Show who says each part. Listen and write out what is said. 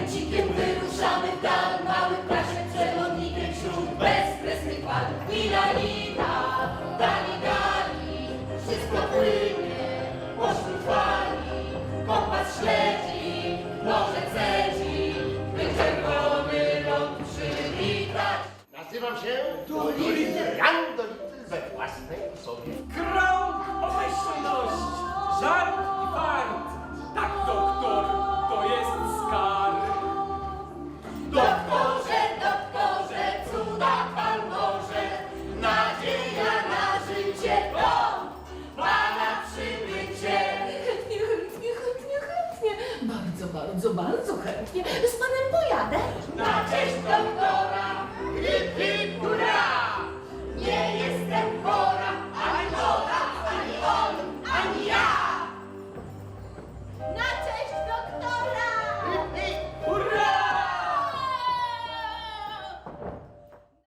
Speaker 1: momencikiem wyruszamy w dal Mały ptaszek przewodnikiem wśród bezkresnych fal Lina, lina, dali, dali Wszystko płynie, pośród fali. Kompas śledzi, noże cedzi By czerwony ląd przywitać.
Speaker 2: Nazywam się Tuliter Jan Dolitl we własnej osobie.
Speaker 3: Krąg obecności, żart
Speaker 1: bardzo, bardzo chętnie z panem pojadę. Na cześć!